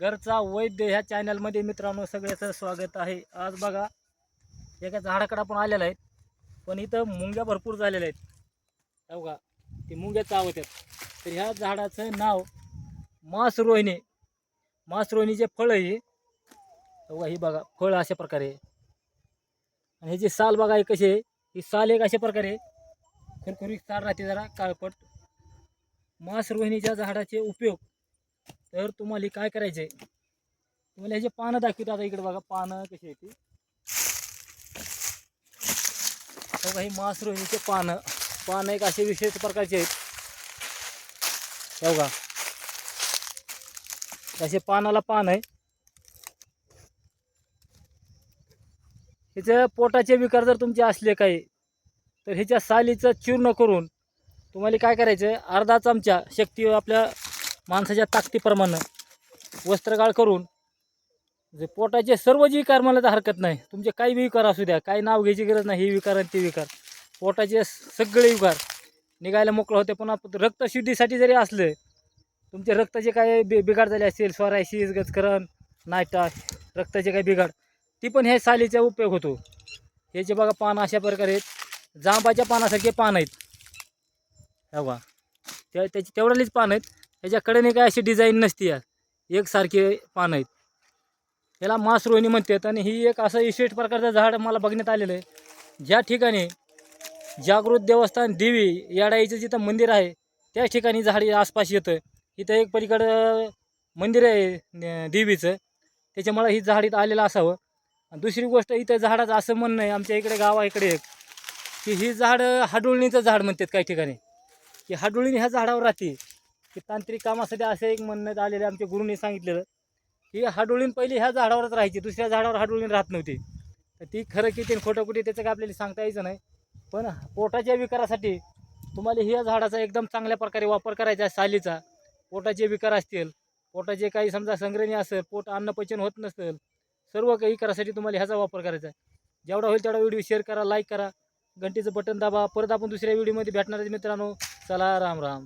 घरचा वैद्य ह्या चॅनलमध्ये मित्रांनो सगळ्याचं स्वागत आहे. आज बघा एका झाडाकडं आपण आलेलं आहेत पण इथं मुंग्या भरपूर झालेल्या आहेत. हो का ते मुंग्या चावत्यात. तर ह्या झाडाचं नाव मास रोहिणी मास रोहिणीचे फळ हे बघा ही बघा फळ अशा प्रकारे आणि ह्याची साल बघा कशी आहे? ही साल एक अशा प्रकारे आहे. साल राहते जरा काळपट. मासरोहिणीच्या झाडाचे उपयोग तर तुम्हाला काय करायचं आहे तुम्हाला ह्याचे पानं दाखवतो आता इकडे बघा पानं कशी येते ती. हो का ही मास रोहिणीचे पानं. पानं एक असे विशेष प्रकारचे आहेत. बघा. असे पानाला पान आहे. ह्याच्या पोटाचे विकार जर तुमचे असले काही तर ह्याच्या सालीचं चूर्ण करून तुम्हाला काय करायचं आहे अर्धा चमचा शक्ती आपल्या माणसाच्या ताकदीप्रमाणे वस्त्रगाळ करून जे पोटाचे सर्व जे विकार मला तर हरकत नाही. तुमचे काही विकार असू द्या काही नाव घ्यायची गरज नाही हे विकार आणि ते विकार. पोटाचे सगळे विकार निघायला मोकळं होते. पण आपण रक्तशुद्धीसाठी जरी असले तुमचे रक्ताचे काय बि बिघाड झाले असतील स्वरायशीस गजकरण नायटा रक्ताचे काही बिघाड ती पण हे सालीचा उपयोग होतो. ह्याचे बघा पानं अशा प्रकारे आहेत. जांबाच्या पानासारखे पान आहेत. हो त्या त्याची तेवढ्यालीच पान आहेत. ह्याच्याकडे काय अशी डिझाईन नसती यात एकसारखे पान आहेत. याला मास रोहिणी म्हणतात आणि ही एक असं इशेट प्रकारचं झाड मला बघण्यात आलेलं आहे. ज्या ठिकाणी जागृत देवस्थान देवी याडाईचं जिथं मंदिर आहे त्याच ठिकाणी झाड आसपास येतं. इथं एक पलीकडं मंदिर आहे देवीचं. त्याच्यामुळं ही झाड इथं आलेलं असावं. दुसरी गोष्ट इथं झाडाचं असं म्हणणं आहे आमच्या इकडे गावा इकडे एक की ही झाडं हाडुळणीचं झाड म्हणतात काही ठिकाणी. की हाडुळणी ह्या झाडावर राहते. की तांत्रिक कामासाठी असं एक म्हणण्यात आलेलं आमच्या गुरुने सांगितलेलं की हाडोळीन पहिली ह्या झाडावरच राहायची दुसऱ्या झाडावर हाडोळीन राहत नव्हती. तर ती खरं किती आणि खोटं कुठे त्याचं काय आपल्याला सांगता यायचं नाही. पण पोटाच्या विकारासाठी तुम्हाला ह्या झाडाचा एकदम चांगल्या प्रकारे वापर करायचा आहे सालीचा. पोटाचे विकार असतील पोटाचे काही समजा संग्रहणी असेल पोट अन्नपचन होत नसेल सर्व काही करासाठी तुम्हाला ह्याचा वापर करायचा आहे. जेवढा होईल तेवढा व्हिडिओ शेअर करा लाईक करा घंटीचं बटन दाबा. परत आपण दुसऱ्या व्हिडिओमध्ये भेटणार आहे मित्रांनो. चला राम राम.